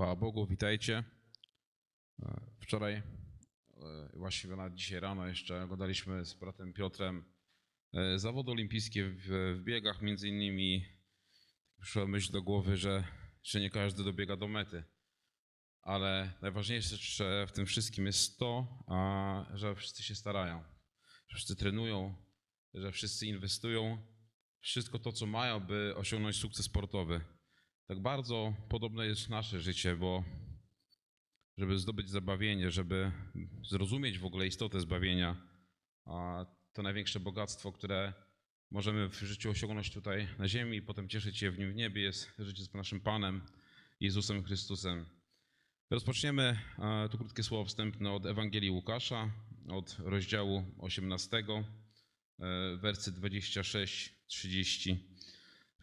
Chwała Bogu, witajcie. E, Wczoraj, e, właściwie na dzisiaj rano jeszcze oglądaliśmy z bratem Piotrem e, zawody olimpijskie w, w biegach. Między innymi przyszła myśl do głowy, że, że nie każdy dobiega do mety. Ale najważniejsze w tym wszystkim jest to, a, że wszyscy się starają, że wszyscy trenują, że wszyscy inwestują wszystko to, co mają, by osiągnąć sukces sportowy. Tak bardzo podobne jest nasze życie, bo żeby zdobyć zabawienie, żeby zrozumieć w ogóle istotę zbawienia, to największe bogactwo, które możemy w życiu osiągnąć tutaj na ziemi i potem cieszyć się w nim w niebie, jest życie z naszym Panem, Jezusem Chrystusem. Rozpoczniemy tu krótkie słowo wstępne od Ewangelii Łukasza, od rozdziału 18, e, wersy 26-30.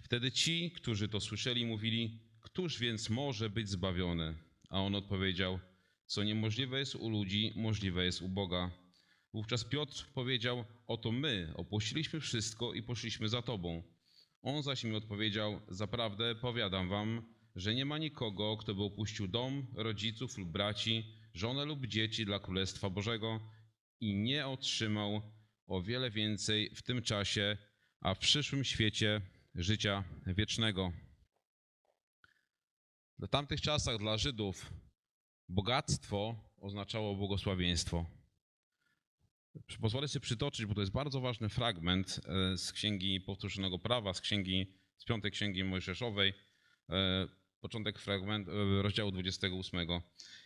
Wtedy ci, którzy to słyszeli, mówili: Któż więc może być zbawiony? A on odpowiedział: Co niemożliwe jest u ludzi, możliwe jest u Boga. Wówczas Piotr powiedział: Oto my opuściliśmy wszystko i poszliśmy za tobą. On zaś mi odpowiedział: Zaprawdę powiadam wam, że nie ma nikogo, kto by opuścił dom, rodziców lub braci, żonę lub dzieci dla Królestwa Bożego i nie otrzymał o wiele więcej w tym czasie, a w przyszłym świecie życia wiecznego. W tamtych czasach dla Żydów bogactwo oznaczało błogosławieństwo. Pozwolę sobie przytoczyć, bo to jest bardzo ważny fragment e, z Księgi Powtórzonego Prawa, z Księgi, z Piątej Księgi Mojżeszowej, e, początek fragment, e, rozdziału 28.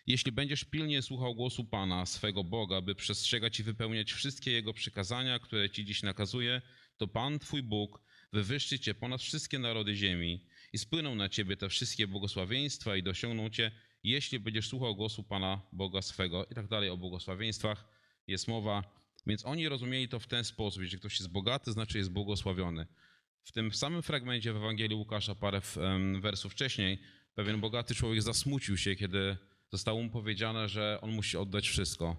Jeśli będziesz pilnie słuchał głosu Pana, swego Boga, by przestrzegać i wypełniać wszystkie Jego przykazania, które Ci dziś nakazuje, to Pan, Twój Bóg, wywyższy Cię ponad wszystkie narody ziemi i spłyną na Ciebie te wszystkie błogosławieństwa i dosiągną Cię, jeśli będziesz słuchał głosu Pana Boga swego i tak dalej. O błogosławieństwach jest mowa. Więc oni rozumieli to w ten sposób, że ktoś jest bogaty, znaczy jest błogosławiony. W tym samym fragmencie w Ewangelii Łukasza, parę wersów wcześniej, pewien bogaty człowiek zasmucił się, kiedy zostało mu powiedziane, że on musi oddać wszystko,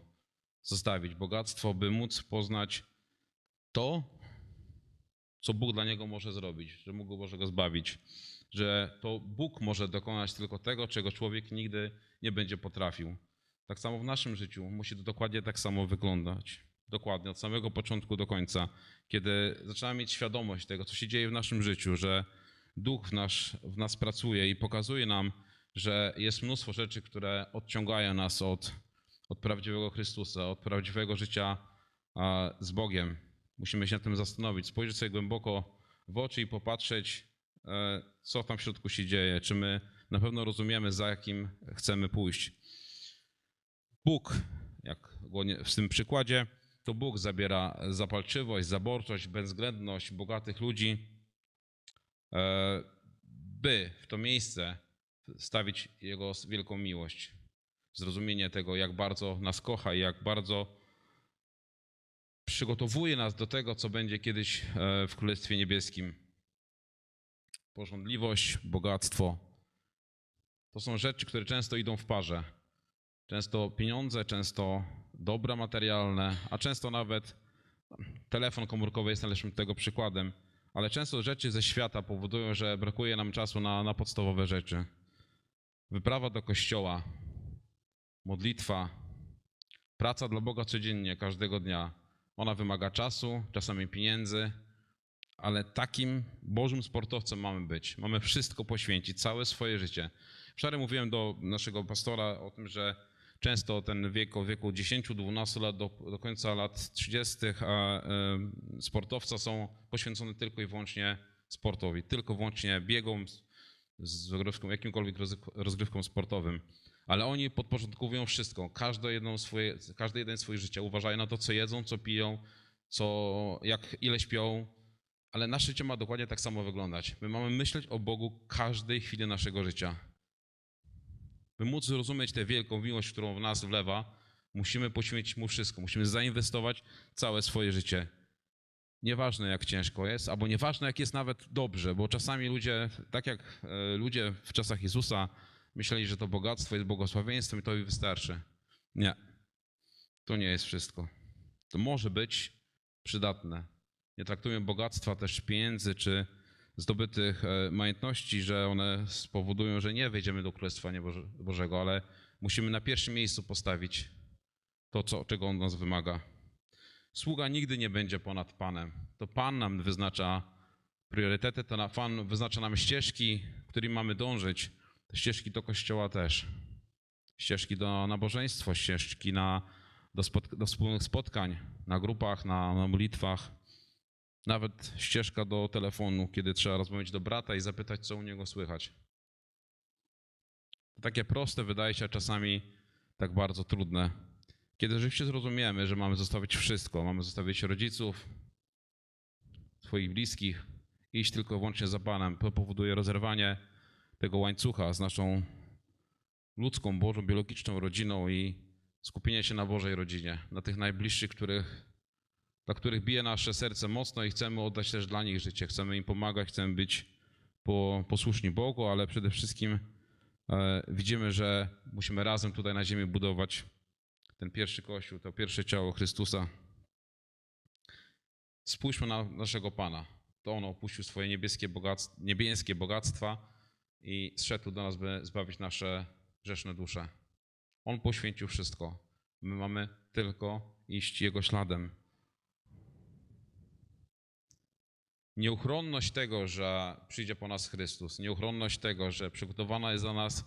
zostawić bogactwo, by móc poznać to, co Bóg dla niego może zrobić, że Bóg może go zbawić, że to Bóg może dokonać tylko tego, czego człowiek nigdy nie będzie potrafił. Tak samo w naszym życiu musi to dokładnie tak samo wyglądać. Dokładnie, od samego początku do końca, kiedy zaczynamy mieć świadomość tego, co się dzieje w naszym życiu, że Duch w, nasz, w nas pracuje i pokazuje nam, że jest mnóstwo rzeczy, które odciągają nas od, od prawdziwego Chrystusa, od prawdziwego życia z Bogiem. Musimy się nad tym zastanowić, spojrzeć sobie głęboko w oczy i popatrzeć, e, co tam w środku się dzieje, czy my na pewno rozumiemy, za jakim chcemy pójść. Bóg, jak w tym przykładzie, to Bóg zabiera zapalczywość, zaborczość, bezwzględność bogatych ludzi, e, by w to miejsce stawić Jego wielką miłość. Zrozumienie tego, jak bardzo nas kocha i jak bardzo przygotowuje nas do tego, co będzie kiedyś e, w Królestwie Niebieskim. Porządliwość, bogactwo to są rzeczy, które często idą w parze. Często pieniądze, często dobra materialne, a często nawet telefon komórkowy jest najlepszym tego przykładem. Ale często rzeczy ze świata powodują, że brakuje nam czasu na, na podstawowe rzeczy. Wyprawa do kościoła, modlitwa, praca dla Boga codziennie, każdego dnia. Ona wymaga czasu, czasami pieniędzy, ale takim Bożym sportowcem mamy być. Mamy wszystko poświęcić, całe swoje życie. Wczoraj mówiłem do naszego pastora o tym, że często ten wiek o wieku 10-12 lat do, do końca lat 30. A, y, sportowca są poświęcone tylko i wyłącznie sportowi, tylko wyłącznie biegom z, rozgrywką, jakimkolwiek rozgrywką sportowym. Ale oni podporządkowują wszystko, każde, jedną swoje, każdy jeden swoje życie. Uważają na to, co jedzą, co piją, co, jak, ile śpią. Ale nasze życie ma dokładnie tak samo wyglądać. My mamy myśleć o Bogu każdej chwili naszego życia. By móc zrozumieć tę wielką miłość, którą w nas wlewa, musimy poświęcić Mu wszystko. Musimy zainwestować całe swoje życie. Nieważne jak ciężko jest, albo nieważne jak jest nawet dobrze, bo czasami ludzie, tak jak e, ludzie w czasach Jezusa myśleli, że to bogactwo jest błogosławieństwem i to mi wystarczy. Nie. To nie jest wszystko. To może być przydatne. Nie traktujmy bogactwa też pieniędzy czy zdobytych e, majątności, że one spowodują, że nie wejdziemy do Królestwa Bożego, ale musimy na pierwszym miejscu postawić to, co, czego On nas wymaga. Sługa nigdy nie będzie ponad Panem. To Pan nam wyznacza priorytety, to Pan wyznacza nam ścieżki, którymi mamy dążyć. Ścieżki do Kościoła też. Ścieżki do nabożeństwa, ścieżki na, do, do wspólnych spotkań, na grupach, na, na modlitwach. Nawet ścieżka do telefonu, kiedy trzeba rozmawiać do brata i zapytać, co u niego słychać. To takie proste wydaje się, a czasami tak bardzo trudne. Kiedy rzeczywiście zrozumiemy, że mamy zostawić wszystko, mamy zostawić rodziców, swoich bliskich, iść tylko i wyłącznie za Panem, to powoduje rozerwanie tego łańcucha z naszą ludzką, Bożą, biologiczną rodziną i skupienie się na Bożej rodzinie, na tych najbliższych, których, dla których bije nasze serce mocno i chcemy oddać też dla nich życie, chcemy im pomagać, chcemy być po, posłuszni Bogu, ale przede wszystkim e, widzimy, że musimy razem tutaj na ziemi budować ten pierwszy Kościół, to pierwsze ciało Chrystusa. Spójrzmy na naszego Pana. To On opuścił swoje niebieskie, bogactw, niebieskie bogactwa i zszedł do nas, by zbawić nasze grzeszne dusze. On poświęcił wszystko. My mamy tylko iść Jego śladem. Nieuchronność tego, że przyjdzie po nas Chrystus, nieuchronność tego, że przygotowane jest dla nas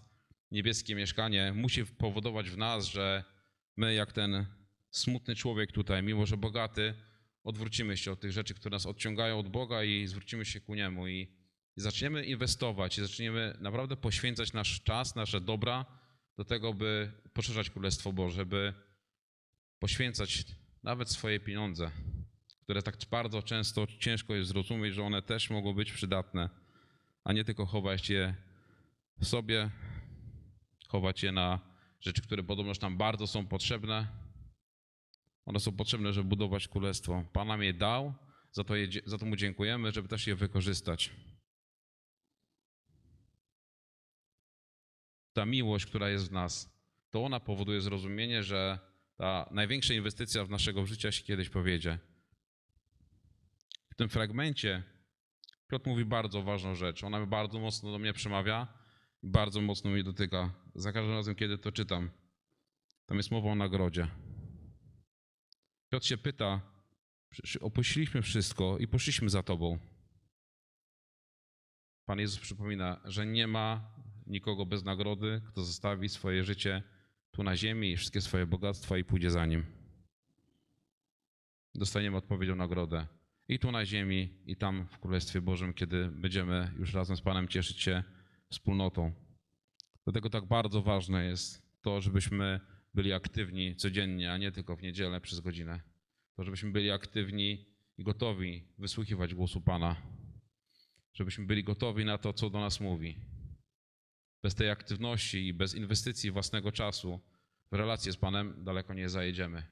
niebieskie mieszkanie, musi powodować w nas, że my, jak ten smutny człowiek tutaj, mimo że bogaty, odwrócimy się od tych rzeczy, które nas odciągają od Boga i zwrócimy się ku Niemu i, i zaczniemy inwestować i zaczniemy naprawdę poświęcać nasz czas, nasze dobra do tego, by poszerzać Królestwo Boże, by poświęcać nawet swoje pieniądze, które tak bardzo często ciężko jest zrozumieć, że one też mogą być przydatne, a nie tylko chować je sobie, chować je na rzeczy, które podobnoż nam bardzo są potrzebne. One są potrzebne, żeby budować królestwo. Pan nam je dał, za to, je, za to mu dziękujemy, żeby też je wykorzystać. Ta miłość, która jest w nas, to ona powoduje zrozumienie, że ta największa inwestycja w naszego życia się kiedyś powiedzie. W tym fragmencie Piotr mówi bardzo ważną rzecz. Ona bardzo mocno do mnie przemawia i bardzo mocno mnie dotyka. Za każdym razem, kiedy to czytam, tam jest mowa o nagrodzie. Piotr się pyta, "Przecież opuściliśmy wszystko i poszliśmy za Tobą. Pan Jezus przypomina, że nie ma nikogo bez nagrody, kto zostawi swoje życie tu na ziemi i wszystkie swoje bogactwa i pójdzie za Nim. Dostaniemy odpowiednią nagrodę i tu na ziemi, i tam w Królestwie Bożym, kiedy będziemy już razem z Panem cieszyć się wspólnotą. Dlatego tak bardzo ważne jest to, żebyśmy byli aktywni codziennie, a nie tylko w niedzielę przez godzinę. To, żebyśmy byli aktywni i gotowi wysłuchiwać głosu Pana. Żebyśmy byli gotowi na to, co do nas mówi. Bez tej aktywności i bez inwestycji własnego czasu w relacje z Panem daleko nie zajedziemy.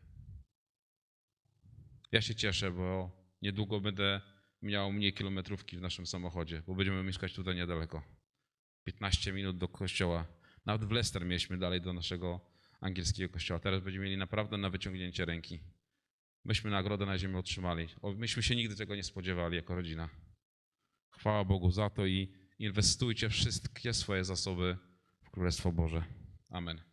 Ja się cieszę, bo niedługo będę miał mniej kilometrówki w naszym samochodzie, bo będziemy mieszkać tutaj niedaleko. 15 minut do kościoła. Nawet w Leicester mieliśmy dalej do naszego angielskiego kościoła. Teraz będziemy mieli naprawdę na wyciągnięcie ręki. Myśmy nagrodę na ziemi otrzymali. Myśmy się nigdy tego nie spodziewali jako rodzina. Chwała Bogu za to i inwestujcie wszystkie swoje zasoby w Królestwo Boże. Amen.